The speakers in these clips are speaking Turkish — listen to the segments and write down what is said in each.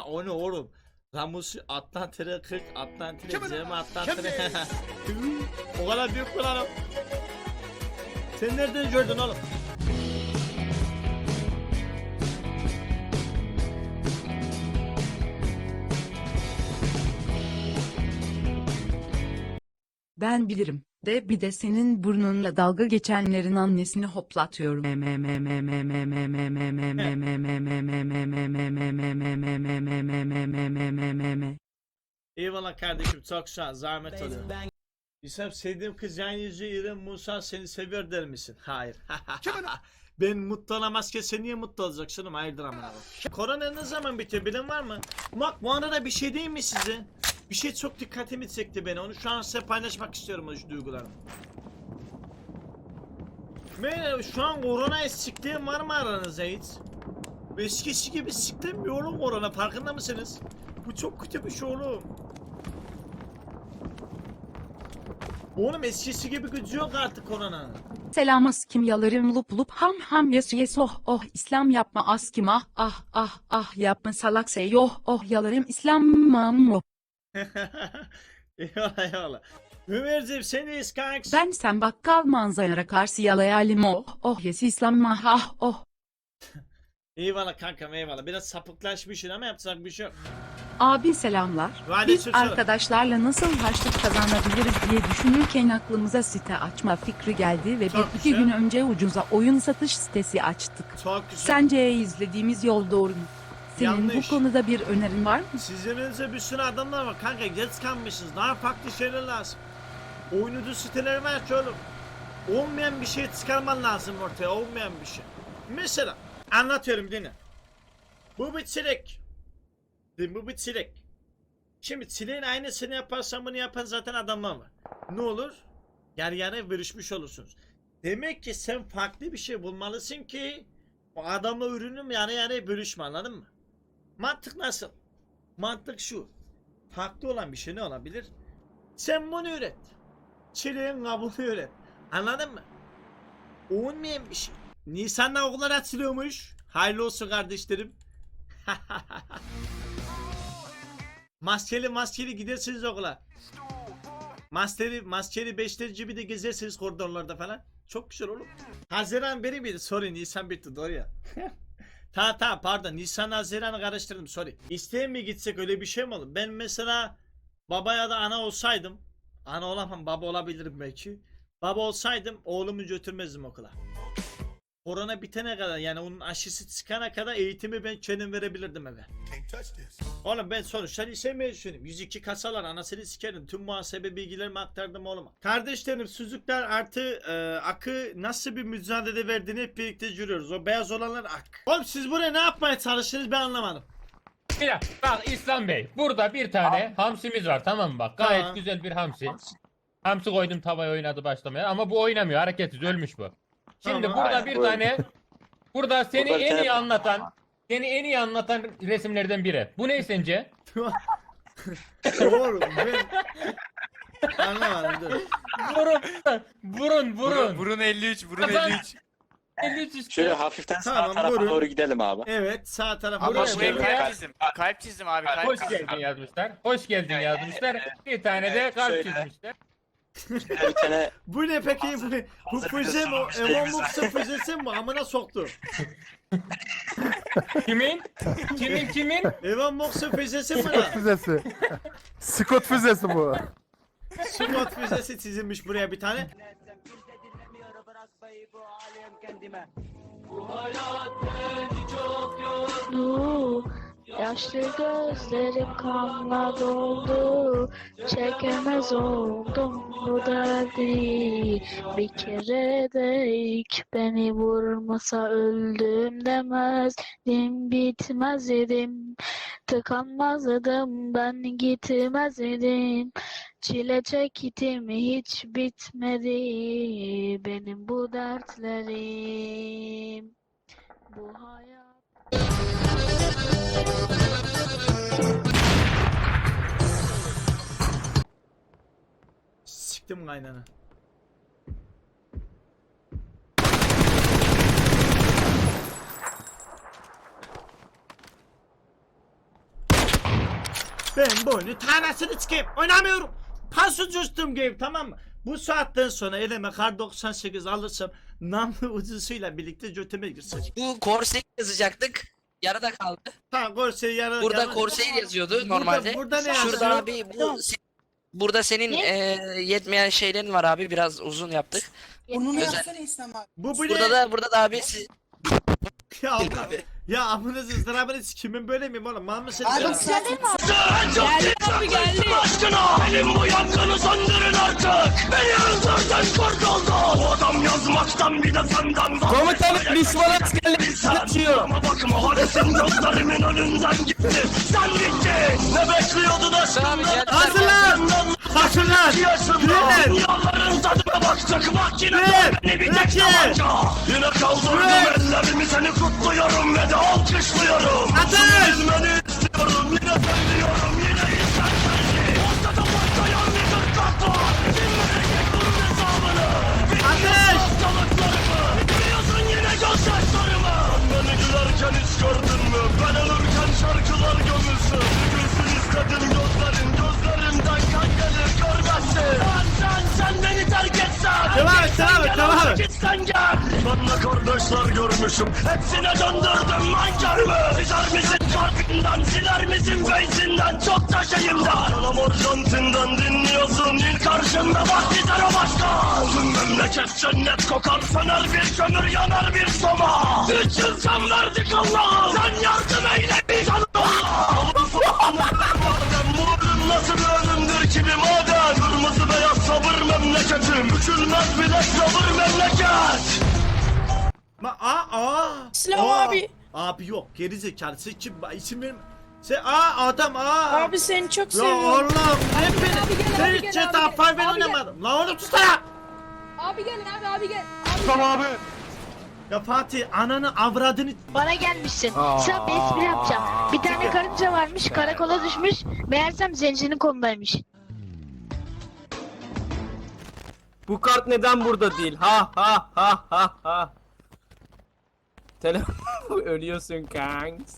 o ne oğlum? Ramus Atlantre 40 Atlantre Cem Atlantre. o kadar büyük mü lan o? Sen nereden gördün oğlum? Ben bilirim. De bir de senin burnunla dalga geçenlerin annesini hoplatıyorum. Eyvallah kardeşim çok sağ zahmet oluyor. İsem sevdiğim kız yan yüzü İrem Musa seni seviyor der misin? Hayır. ben mutlu olamazken sen niye mutlu olacaksın? Hayırdır amına bak. Korona ne zaman bitiyor bilen var mı? Bak bu arada bir şey değil mi size? Bir şey çok dikkatimi çekti beni. Onu şu an size paylaşmak istiyorum o duygularımı. Ben şu an korona siktiğim var mı aranızda hiç? Eskisi gibi siktim oğlum korona farkında mısınız? Bu çok kötü bir şey oğlum. Oğlum eskisi gibi gücü yok artık koronanın. Selam askim yalarım lup lup ham ham yes yes oh oh İslam yapma askim ah ah ah yapma salak sey oh oh yalarım İslam mammo. eyvallah eyvallah. Ömerciğim seniz kanks. Ben sen bakkal manzara karşı yalayalim oh oh yes İslam mah ah oh. Eyvallah kankam eyvallah. Biraz sapıklaşmışsın ama yapacak bir şey yok. Abi selamlar. Hadi Biz oğlum. arkadaşlarla nasıl harçlık kazanabiliriz diye düşünürken aklımıza site açma fikri geldi ve Çok bir iki güzel. gün önce ucuza oyun satış sitesi açtık. Çok güzel. Sence izlediğimiz yol doğru mu? Senin Yanlış. bu konuda bir önerin var mı? Sizin önünüzde bir sürü adamlar var kanka geç kalmışsınız. Daha farklı şeyler lazım. Oyunucu siteleri var ki oğlum. Olmayan bir şey çıkarman lazım ortaya. Olmayan bir şey. Mesela anlatıyorum dinle. Bu bir çilek. Değil? Bu bir çilek. Şimdi çileğin aynısını yaparsan bunu yapan zaten adamlar var. Ne olur? Yarı yarıya bölüşmüş olursunuz. Demek ki sen farklı bir şey bulmalısın ki o adamla ürünüm yarı yarıya bölüşme anladın mı? Mantık nasıl? Mantık şu. Farklı olan bir şey ne olabilir? Sen bunu üret. Çileğin kabuğunu üret. Anladın mı? Olmayan bir şey. Nisan'da okullar açılıyormuş. Hayırlı olsun kardeşlerim. maskeli maskeli gidersiniz okula. Maskeli maskeli beşleri gibi de gezersiniz koridorlarda falan. Çok güzel oğlum. Haziran beri miydi? Sorry Nisan bitti doğru ya. Ta ta pardon Nisan Haziran'ı karıştırdım sorry. İsteyen mi gitsek öyle bir şey mi olur? Ben mesela baba ya da ana olsaydım ana olamam baba olabilirim belki. Baba olsaydım oğlumu götürmezdim okula. Korona bitene kadar yani onun aşısı çıkana kadar eğitimi ben kendim verebilirdim eve. Oğlum ben sonuçta lise mezunuyum. 102 kasalar anasını sikerim. Tüm muhasebe bilgilerimi aktardım oğluma. Kardeşlerim süzükler artı e, akı nasıl bir mücadele verdiğini hep birlikte görüyoruz. O beyaz olanlar ak. Oğlum siz buraya ne yapmaya çalıştınız ben anlamadım. Bir dakika, bak İslam Bey burada bir tane hamsimiz var tamam mı bak gayet Tamam. güzel bir hamsi. Hamsi koydum tavaya oynadı başlamaya ama bu oynamıyor hareketsiz ölmüş bu. Şimdi Tamam. burada Aynen, bir buyurun. tane burada seni Burada bir en tane- iyi anlatan seni en iyi anlatan resimlerden biri. Bu ne sence? Oğlum ben... anlamadım dur. Burun burun Burun, burun. burun 53, burun Kafan- 53. 53 işte. Şöyle hafiften sağ Tamam, tarafa buyurun. doğru gidelim abi. Evet sağ tarafa Ama doğru. Buraya buraya- kalp çizdim. Kalp çizdim abi. Kalp Hoş çizdim. geldin yazmışlar. Hoş geldin yazmışlar. Bir tane de kalp şöyle. çizmişler. Şöyle bir tane Bu ne peki bu ne? Bu Hazır füze mi? elimize. Us'un füzesi mi? Amına soktu. Kimin? Kimin kimin? Among Us'un füzesi mi lan? füzesi. Scott füzesi bu. Scott füzesi çizilmiş buraya bir tane. Yaşlı gözlerim kanla doldu Çekemez oldum bu derdi. Bir kere de ilk beni vurmasa öldüm demezdim Bitmez idim. Tıkanmazdım ben gitmez idim. Çile çektim hiç bitmedi Benim bu dertlerim. Bu hayat Siktim kaynana. Ben bu oyunu tanesini çıkayım. Oynamıyorum. Pasu coştum game tamam mı? Bu saatten sonra elime kar 98 alırsam namlu ucusuyla birlikte götüme girsin. Bu Corsair yazacaktık. Yarıda kaldı. Tamam Corsair yarı... Burada yarı- Corsair yazıyordu Burada- normalde. Burada ne yazıyor? Şurada abi bu burada senin Ne? eee, yetmeyen şeylerin var abi biraz uzun yaptık. Burnunu Özel. Bu bu Burada ne? da burada da abi siz Ya, ya amınız ızdırabınız kimin böyle miyim oğlum? Mal mısınız ya? Geldi abi geldi. Benim bu yangını söndürün artık. Beni öldürdün kurtuldun. Bu adam yazmaktan bir de senden Komutanım Müslüman askerler Ama bakma hadisin gözlerimin önünden gitti. Sen gittin. Ne bekliyordun abi aslında? geldiler. Hazırlan! Kaçırın! Girin! Rüyaların tadına baktık makineler beni bir tek! Yine kaldırdım ellerimi seni kutluyorum ve de alkışlıyorum! Atın! Üzmeni istiyorum yine sen yine istersen ki! Ortada patlayan nedir kapı? De kardeşler görmüşüm. Hepsine döndürdüm mankarımı. Sizer misin kalbinden Siler misin feyzinden Çok da. Şeyimden Canım Arjantin'den dinliyorsun. İlk karşımda bak gider o başkan Oğlum memleket cennet kokar Söner bir kömür yanar bir soma. Üç yıl can verdik Allah'ım Sen yardım eyle biz Allah Silah Aa. abi. Abi yok geri zekalı sen kim isim verim. Sen aa adam aa. Abi seni çok Ya seviyorum. oğlum ne beni? abi gel, Sen abi hiç gel, GTA abi gel, 5 ben abi gel. oynamadım. La oğlum lan. Abi gel abi abi gel. Tamam abi. Ya Fatih ananı avradını Bana gelmişsin. Sana bir espri yapacağım. Bir tane karınca varmış karakola düşmüş. Meğersem zencinin kolundaymış. Bu kart neden burada değil? Ha ha ha ha ha. Telefon ölüyorsun kanks.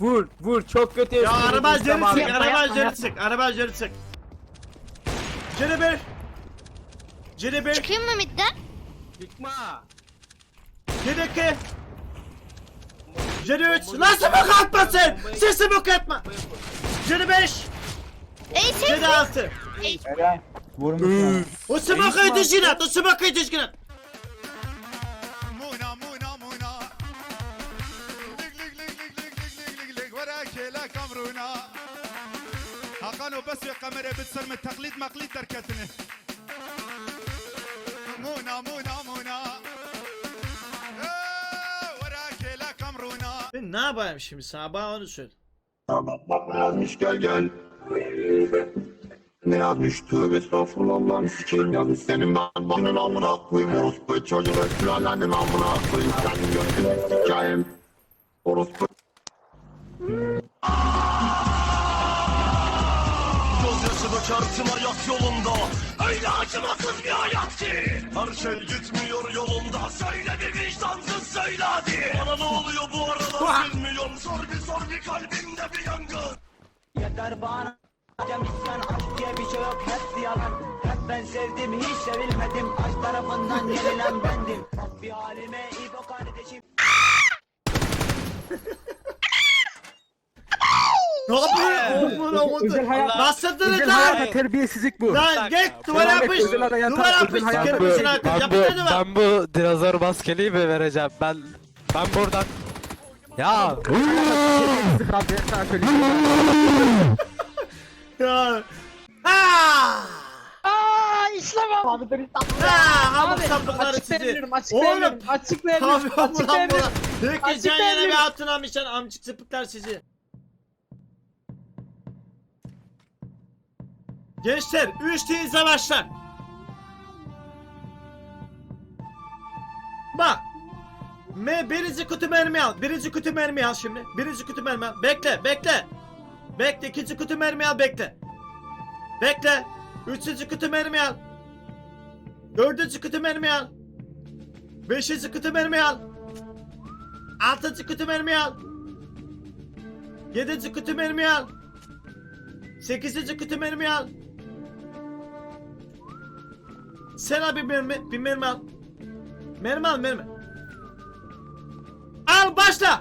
Vur vur çok kötü. Ya esnedin araba üstem çık, araba üzeri çık, araba üzeri çık. Jennifer! Jennifer! Çıkayım mı midden? Çıkma. Jennifer! Jennifer! Lan smoke atma sen! Sen smoke atma! Jennifer! Ey Jennifer! Jennifer! Helal. Vurmuşsun. O smoke'a yetişkin at, o smoke'a yetişkin at! وراك لا كامرونا قالوا بس يا قمر بتصير من التقليد مقليد تركتني مونا مونا مونا إيه، وراك لا كامرونا Ben ne yapayım şimdi sana bana onu söyle. Baba yazmış gel gel Ne yazmış tövbe estağfurullah Allah'ını sikeyim yazmış Senin ben banın amına koyayım Orospu çocuğu Sülalendin amına koyayım Senin götünü sikeyim Orospu Öyle acımasız bir hayat ki Her şey gitmiyor yolunda Söyle bir vicdansız söyle hadi Bana ne oluyor bu aralar bilmiyorum Sor bir sor bir kalbimde bir yangın Yeter bana. Isyan aşk diye bir şey yok hepsi yalan. Hep ben sevdim hiç sevilmedim. Aşk tarafından yenilen bendim. Bir halime İbo kardeşim. Ne yapıyorsun? Oğlum oğlum. Bastırdınız Özel lan. hayata terbiyesizlik bu. Lan git duvara yapış. Özel hayata- Duvara yapış. özel hayata- Sikerim misin artık? Yapın dedi bak. ben bu dinozor maskeliyi mi vereceğim? Ben ben buradan ya Terbiyesizlik abi ben sana söyleyeyim. Ya. Aaa. Aa İslam abi. Abi Aaa. Amık sapıkları sizi. Oğlum. Açıklayabilirim. Tabii ulan bu. Peki can yere Açıklayabilirim. bir hatun almışlar amcık sapıklar sizi. Gençler 3 deyin savaşlar. Bak. Me birinci kutu mermi al. Birinci kutu mermi al şimdi. Birinci kutu mermi al. Bekle, bekle. Bekle, ikinci kutu mermi al, bekle. Bekle. Üçüncü kutu mermi al. Dördüncü kutu mermi al. Beşinci kutu mermi al. Altıncı kutu mermi al. Yedinci kutu mermi al. Sekizinci kutu mermi al. Sen abi mermi, bir mermi al. Mermi al mermi. Al başla.